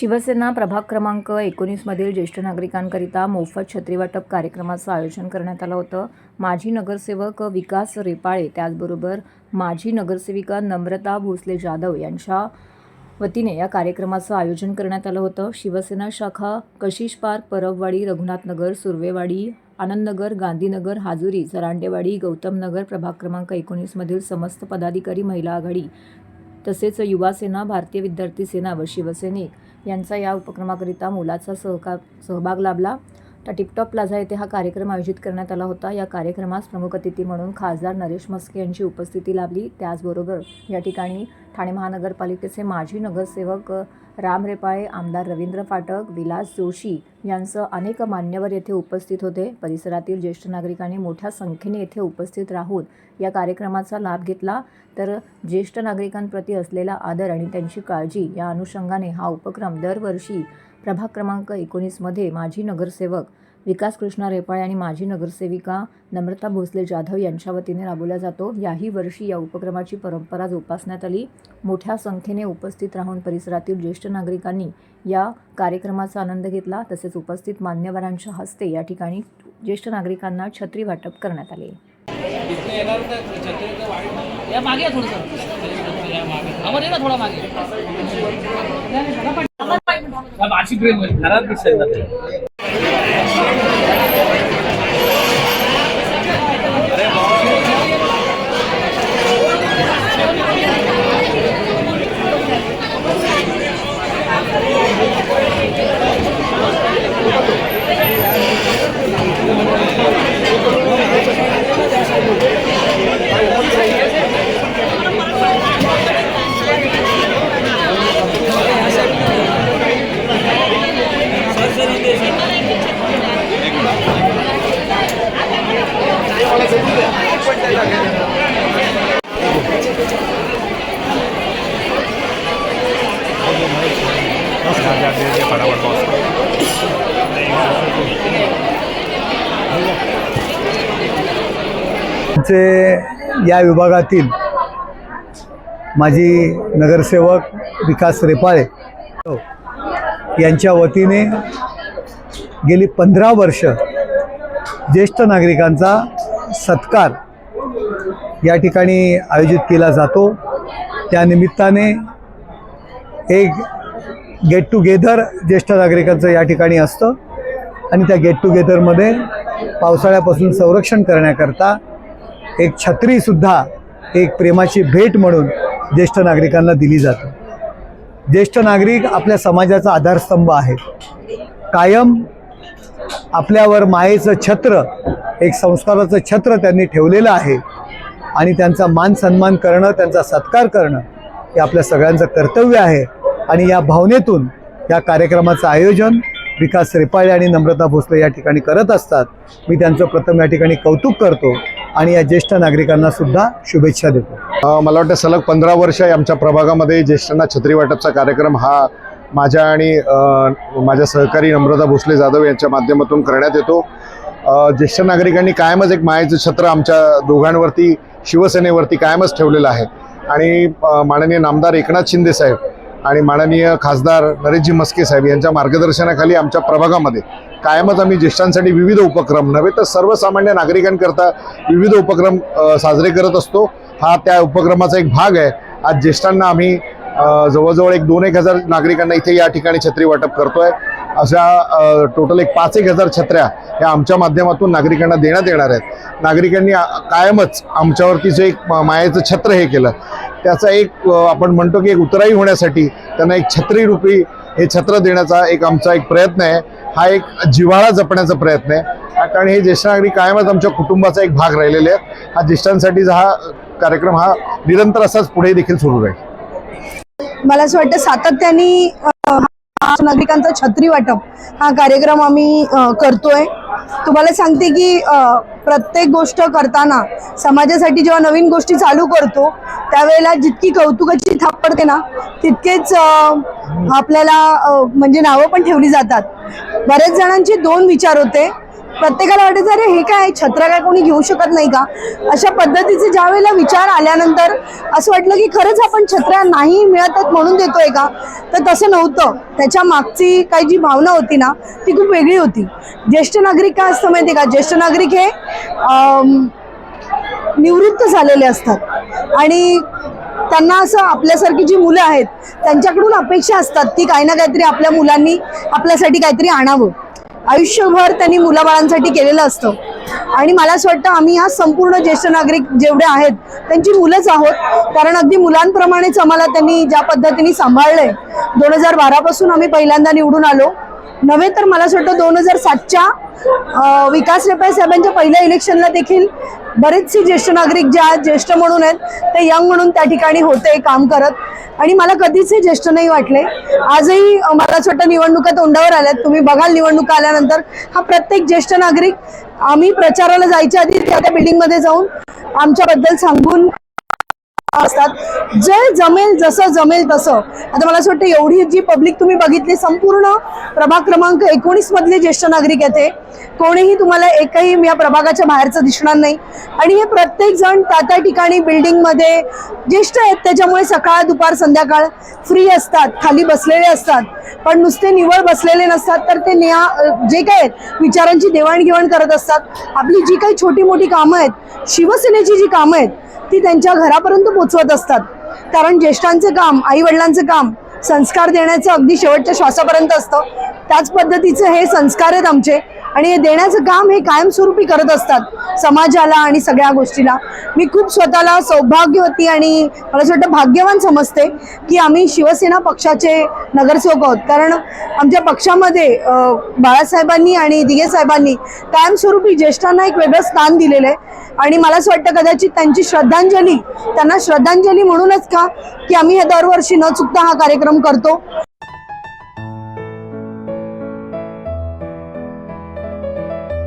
शिवसेना प्रभाग क्रमांक एकोणीसमधील ज्येष्ठ नागरिकांकरिता मोफत छत्री वाटप कार्यक्रमाचं आयोजन करण्यात आलं होतं. माजी नगरसेवक विकास रेपाळे त्याचबरोबर माजी नगरसेविका नम्रता भोसले जाधव यांच्या वतीने या कार्यक्रमाचं आयोजन करण्यात आलं होतं. शिवसेना शाखा कशिश पार्क परबवाडी रघुनाथनगर सुर्वेवाडी आनंदनगर गांधीनगर हाजुरी जरांडेवाडी गौतमनगर प्रभाग क्रमांक एकोणीसमधील समस्त पदाधिकारी महिला आघाडी तसेच युवासेना भारतीय विद्यार्थी सेना व शिवसैनिक यांचा या उपक्रमाकरिता मोलाचा सहकार सहभाग लाभला. टिपटॉप प्लाझा येथे हा कार्यक्रम आयोजित करण्यात आला होता. या कार्यक्रमास प्रमुख अतिथी म्हणून खासदार नरेश मस्के यांची उपस्थिती लाभली. त्याचबरोबर या ठिकाणी ठाणे महानगरपालिकेचे माजी नगरसेवक राम रेपाळे आमदार रवींद्र फाटक विलास जोशी यांसह अनेक मान्यवर येथे उपस्थित होते. परिसरातील ज्येष्ठ नागरिकांनी मोठ्या संख्येने येथे उपस्थित राहून या कार्यक्रमाचा लाभ घेतला. तर ज्येष्ठ नागरिकांप्रती असलेला आदर आणि त्यांची काळजी या अनुषंगाने हा उपक्रम दरवर्षी प्रभाग क्रमांक एकोणीसमध्ये माजी नगरसेवक विकास कृष्णा रेपाळे आणि माजी नगरसेविका नम्रता भोसले जाधव यांच्या वतीने राबवला जातो. याही वर्षी या उपक्रमाची परंपरा जोपासण्यात आली. मोठ्या संख्येने उपस्थित राहून परिसरातील ज्येष्ठ नागरिकांनी या कार्यक्रमाचा आनंद घेतला. तसेच उपस्थित मान्यवरांच्या हस्ते या ठिकाणी ज्येष्ठ नागरिकांना छत्री वाटप करण्यात आले. या मागे. आहे. थोडंसं या मागे आवाज आहे ना थोडा मागे ते. या विभागातील माजी नगरसेवक विकास रेपाळे यांच्या वतीने गेली पंधरा वर्ष ज्येष्ठ नागरिकांचा सत्कार या ठिकाणी आयोजित केला जातो त्यानिमित्ताने एक गेट टुगेदर ज्येष्ठ नागरिकांचं या ठिकाणी असतं. आणि त्या गेट टुगेदरमध्ये पावसाळ्यापासून संरक्षण करण्याकरता एक छत्रीसुद्धा एक प्रेमाची भेट म्हणून ज्येष्ठ नागरिकांना दिली जाते. ज्येष्ठ नागरिक आपल्या समाजाचा आधारस्तंभ आहे. कायम आपल्यावर मायेचं छत्र एक संस्काराचं छत्र त्यांनी ठेवलेलं आहे. आणि त्यांचा मान सन्मान करणं त्यांचा सत्कार करणं हे आपल्या सगळ्यांचं कर्तव्य आहे. आणि या भावनेतून या कार्यक्रमाचं आयोजन विकास रेपाळे आणि नम्रता भोसले या ठिकाणी करत असतात. मी त्यांचं प्रथम या ठिकाणी कौतुक करतो आणि या ज्येष्ठ नागरिकांना सुद्धा शुभेच्छा देतो. मला वाटतं सलग पंधरा वर्ष आमच्या प्रभागामध्ये ज्येष्ठांना छत्री वाटपचा कार्यक्रम हा माझ्या आणि माझ्या सहकारी नम्रता भोसले जाधव यांच्या माध्यमातून करण्यात येतो. ज्येष्ठ नागरिकांनी कायमच एक मायेचं छत्र आमच्या दोघांवरती शिवसेनेवरती कायमच ठेवलेलं आहे. आणि माननीय नामदार एकनाथ शिंदे साहेब आणि माननीय खासदार नरेशजी मस्के साहेब यांच्या मार्गदर्शनाखाली आमच्या प्रभागामध्ये कायमच आम्ही ज्येष्ठांसाठी विविध उपक्रम नव्हे तर सर्वसामान्य नागरिकांकरता विविध उपक्रम साजरे करत असतो. हा त्या उपक्रमाचा एक भाग आहे. आज ज्येष्ठांना आम्ही जवळजवळ एक दोन एक हजार नागरिकांना इथे या ठिकाणी छत्री वाटप करतोय. अशा टोटल एक पाच एक हजार छत्र्या ह्या आमच्या माध्यमातून नागरिकांना देण्यात येणार आहेत. नागरिकांनी कायमच आमच्यावरती जे एक मायाचं मायेचं छत्र हे केलं त्याचा एक आपण म्हणतो की एक उतराई होण्यासाठी त्यांना एक छत्री रूपी हे छत्र देण्याचा एक आमचा एक प्रयत्न आहे. हा एक जिव्हाळा जपण्याचा प्रयत्न आहे. कारण हे ज्येष्ठ नागरिक कायमच आमच्या कुटुंबाचा एक भाग राहिलेले आहेत. हा ज्येष्ठांसाठीचा हा कार्यक्रम हा निरंतर असाच पुढे देखील सुरू राहील. मला असं वाटतं सातत्याने नागरिकांचा छत्री वाटप हा कार्यक्रम आम्ही करतोय. तुम्हाला सांगते की प्रत्येक गोष्ट करताना समाजासाठी जेव्हा नवीन गोष्टी चालू करतो त्यावेळेला जितकी कौतुकाची थाप पडते ना तितकेच आपल्याला म्हणजे नावं पण ठेवली जातात. बऱ्याच जणांचे दोन विचार होते. प्रत्येकाला वाटायचं अरे हे काय? छत्र काय कोणी घेऊ शकत नाही का? अशा पद्धतीचे ज्या वेळेला विचार आल्यानंतर असं वाटलं की खरंच आपण छत्र्या नाही मिळत आहेत म्हणून देतोय का? तर तसं नव्हतं. त्याच्या मागची काही जी भावना होती ना ती खूप वेगळी होती. ज्येष्ठ नागरिक काय असतं माहिती का? ज्येष्ठ नागरिक हे निवृत्त झालेले असतात. आणि त्यांना असं आपल्यासारखी जी मुलं आहेत त्यांच्याकडून अपेक्षा असतात की काही ना काहीतरी आपल्या मुलांनी आपल्यासाठी काहीतरी आणावं. आयुष्यभर त्यांनी मुलाबाळांसाठी केलेलं असतं. आणि मला असं वाटतं आम्ही ह्या संपूर्ण ज्येष्ठ नागरिक जेवढे आहेत त्यांची मुलंच आहोत. कारण अगदी मुलांप्रमाणेच आम्हाला त्यांनी ज्या पद्धतीने सांभाळलंय. दोन हजार बारापासून आम्ही पहिल्यांदा निवडून आलो. नव्हे तर मला असं वाटतं दोन हजार सातच्या विकास रेपाय साहेबांच्या पहिल्या इलेक्शनला देखील बरेचसे ज्येष्ठ नागरिक ज्या ज्येष्ठ म्हणून आहेत ते यंग म्हणून त्या ठिकाणी होते काम करत. आणि मला कधीच हे ज्येष्ठ नाही वाटले. आजही मला असं वाटतं निवडणुका तोंडावर आल्यात. तुम्ही बघाल निवडणुका आल्यानंतर हा प्रत्येक ज्येष्ठ नागरिक आम्ही प्रचाराला जायच्या आधी त्या त्या बिल्डिंगमध्ये जाऊन आमच्याबद्दल सांगून असतात. जे जमेल जसं जमेल तसं. आता मला असं वाटतं एवढी जी पब्लिक तुम्ही बघितली संपूर्ण प्रभाग क्रमांक एकोणीस मधले ज्येष्ठ नागरिक येते कोणीही तुम्हाला एकही या प्रभागाच्या बाहेरचं दिसणार नाही. आणि हे प्रत्येक जण त्या त्या ठिकाणी बिल्डिंगमध्ये ज्येष्ठ आहेत. त्याच्यामुळे सकाळ दुपार संध्याकाळ फ्री असतात. खाली बसलेले असतात. पण नुसते निवळ बसलेले नसतात तर ते न्या जे काय आहेत विचारांची देवाणघेवाण करत असतात. आपली जी काही छोटी मोठी कामं आहेत शिवसेनेची जी कामं आहेत ती त्यांच्या घरापर्यंत पोचवत असतात. कारण ज्येष्ठांचं काम आई वडिलांचं काम संस्कार देण्याचं अगदी शेवटच्या श्वासापर्यंत असतं. त्याच पद्धतीचे हे संस्कार आहेत आमचे. आणि हे देण्याचं काम हे कायमस्वरूपी करत असतात समाजाला आणि सगळ्या गोष्टीला. मी खूप स्वतःला सौभाग्यवती आणि मला असं वाटतं भाग्यवान समजते की आम्ही शिवसेना पक्षाचे नगरसेवक आहोत. कारण आमच्या पक्षामध्ये बाळासाहेबांनी आणि दिघे साहेबांनी कायमस्वरूपी ज्येष्ठांना एक वेगळं स्थान दिलेलं आहे. आणि मला असं वाटतं कदाचित त्यांची श्रद्धांजली त्यांना श्रद्धांजली म्हणूनच का की आम्ही हे दरवर्षी न चुकता हा कार्यक्रम करतो.